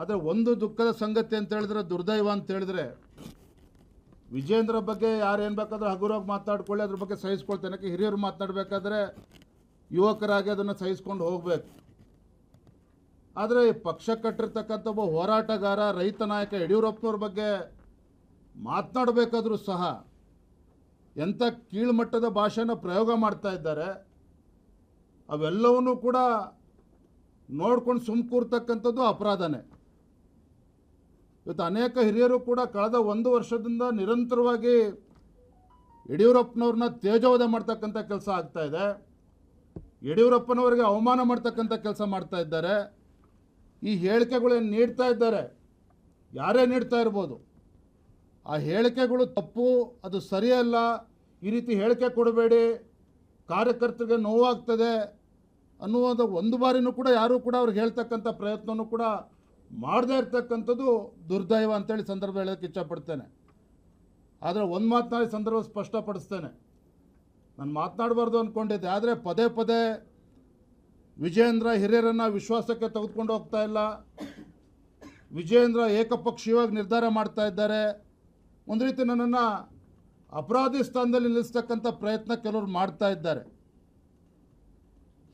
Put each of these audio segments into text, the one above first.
ಆದರೆ ಒಂದು ದುಃಖದ ಸಂಗತಿ ಅಂತ ಹೇಳಿದ್ರೆ, ದುರ್ದೈವ ಅಂತ ಹೇಳಿದ್ರೆ, ವಿಜೇಂದ್ರ ಬಗ್ಗೆ ಯಾರು ಏನು ಬೇಕಾದರೂ ಹಗುರವಾಗಿ ಮಾತಾಡ್ಕೊಳ್ಳಿ, ಅದ್ರ ಬಗ್ಗೆ ಸಹಿಸ್ಕೊಳ್ತೇನೆ. ಹಿರಿಯರು ಮಾತಾಡಬೇಕಾದ್ರೆ ಯುವಕರಾಗಿ ಅದನ್ನು ಸಹಿಸ್ಕೊಂಡು ಹೋಗಬೇಕು. ಆದರೆ ಈ ಪಕ್ಷ ಕಟ್ಟಿರ್ತಕ್ಕಂಥ ಒಬ್ಬ ಹೋರಾಟಗಾರ, ರೈತ ನಾಯಕ ಯಡಿಯೂರಪ್ಪನವ್ರ ಬಗ್ಗೆ ಮಾತನಾಡಬೇಕಾದ್ರೂ ಸಹ ಎಂಥ ಕೀಳ್ಮಟ್ಟದ ಭಾಷೆನ ಪ್ರಯೋಗ ಮಾಡ್ತಾ ಇದ್ದಾರೆ, ಅವೆಲ್ಲವನ್ನೂ ಕೂಡ ನೋಡ್ಕೊಂಡು ಸುಮ್ ಕೂರ್ತಕ್ಕಂಥದ್ದು ಅಪರಾಧನೇ. ಇವತ್ತು ಅನೇಕ ಹಿರಿಯರು ಕೂಡ ಕಳೆದ ಒಂದು ವರ್ಷದಿಂದ ನಿರಂತರವಾಗಿ ಯಡಿಯೂರಪ್ಪನವ್ರನ್ನ ತೇಜೋವಧೆ ಮಾಡ್ತಕ್ಕಂಥ ಕೆಲಸ ಆಗ್ತಾ ಇದೆ. ಯಡಿಯೂರಪ್ಪನವರಿಗೆ ಅವಮಾನ ಮಾಡ್ತಕ್ಕಂಥ ಕೆಲಸ ಮಾಡ್ತಾ ಇದ್ದಾರೆ. ಈ ಹೇಳಿಕೆಗಳೇನು ನೀಡ್ತಾ ಇದ್ದಾರೆ? ಯಾರೇ ನೀಡ್ತಾ ಇರ್ಬೋದು. ಆ ಹೇಳಿಕೆಗಳು ತಪ್ಪು, ಅದು ಸರಿಯಲ್ಲ. ಈ ರೀತಿ ಹೇಳಿಕೆ ಕೊಡಬೇಡಿ. ಕಾರ್ಯಕರ್ತರಿಗೆ ನೋವಾಗ್ತದೆ ಅನ್ನುವಂಥ ಒಂದು ಬಾರಿನೂ ಕೂಡ ಯಾರೂ ಕೂಡ ಅವ್ರಿಗೆ ಹೇಳ್ತಕ್ಕಂಥ ಪ್ರಯತ್ನವೂ ಕೂಡ ಮಾಡದೇ ಇರ್ತಕ್ಕಂಥದ್ದು ದುರ್ದೈವ ಅಂತೇಳಿ ಸಂದರ್ಭ ಹೇಳೋಕ್ಕೆ ಇಚ್ಛಪಡ್ತೇನೆ. ಆದರೆ ಒಂದು ಮಾತನಾಡಿ ಸಂದರ್ಭ ಸ್ಪಷ್ಟಪಡಿಸ್ತೇನೆ. ನಾನು ಮಾತನಾಡಬಾರ್ದು ಅಂದ್ಕೊಂಡಿದ್ದೆ ಆದರೆ ಪದೇ ಪದೇ ವಿಜಯೇಂದ್ರ ಹಿರಿಯರನ್ನು ವಿಶ್ವಾಸಕ್ಕೆ ತೆಗೆದುಕೊಂಡು ಹೋಗ್ತಾ ಇಲ್ಲ. ವಿಜಯೇಂದ್ರ ಏಕಪಕ್ಷೀಯವಾಗಿ ನಿರ್ಧಾರ ಮಾಡ್ತಾ ಇದ್ದಾರೆ. ಒಂದು ರೀತಿ ನನ್ನನ್ನು ಅಪರಾಧಿ ಸ್ಥಾನದಲ್ಲಿ ನಿಲ್ಲಿಸ್ತಕ್ಕಂಥ ಪ್ರಯತ್ನ ಕೆಲವರು ಮಾಡ್ತಾ ಇದ್ದಾರೆ.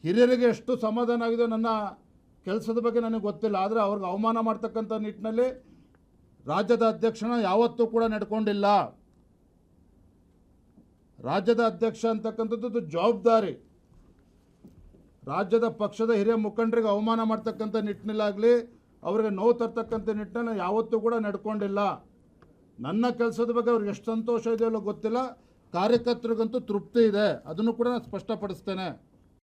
ಹಿರಿಯರಿಗೆ ಎಷ್ಟು ಸಮಾಧಾನ ಆಗಿದೆ ನನ್ನ ಕೆಲಸದ ಬಗ್ಗೆ ನನಗೆ ಗೊತ್ತಿಲ್ಲ, ಆದರೆ ಅವ್ರಿಗೆ ಅವಮಾನ ಮಾಡ್ತಕ್ಕಂಥ ನಿಟ್ಟಿನಲ್ಲಿ ರಾಜ್ಯದ ಅಧ್ಯಕ್ಷನ ಯಾವತ್ತೂ ಕೂಡ ನಡ್ಕೊಂಡಿಲ್ಲ. ರಾಜ್ಯದ ಅಧ್ಯಕ್ಷ ಅಂತಕ್ಕಂಥದ್ದು ಜವಾಬ್ದಾರಿ. ರಾಜ್ಯದ ಪಕ್ಷದ ಹಿರಿಯ ಮುಖಂಡರಿಗೆ ಅವಮಾನ ಮಾಡ್ತಕ್ಕಂಥ ನಿಟ್ಟಿನಲ್ಲಾಗಲಿ, ಅವರಿಗೆ ನೋವು ತರ್ತಕ್ಕಂಥ ನಿಟ್ಟಿನಲ್ಲಿ ಯಾವತ್ತೂ ಕೂಡ ನಡ್ಕೊಂಡಿಲ್ಲ. ನನ್ನ ಕೆಲಸದ ಬಗ್ಗೆ ಅವ್ರಿಗೆ ಎಷ್ಟು ಸಂತೋಷ ಇದೆಯಲ್ಲೋ ಗೊತ್ತಿಲ್ಲ, ಕಾರ್ಯಕರ್ತರಿಗಂತೂ ತೃಪ್ತಿ ಇದೆ. ಅದನ್ನು ಕೂಡ ನಾನು ಸ್ಪಷ್ಟಪಡಿಸ್ತೇನೆ.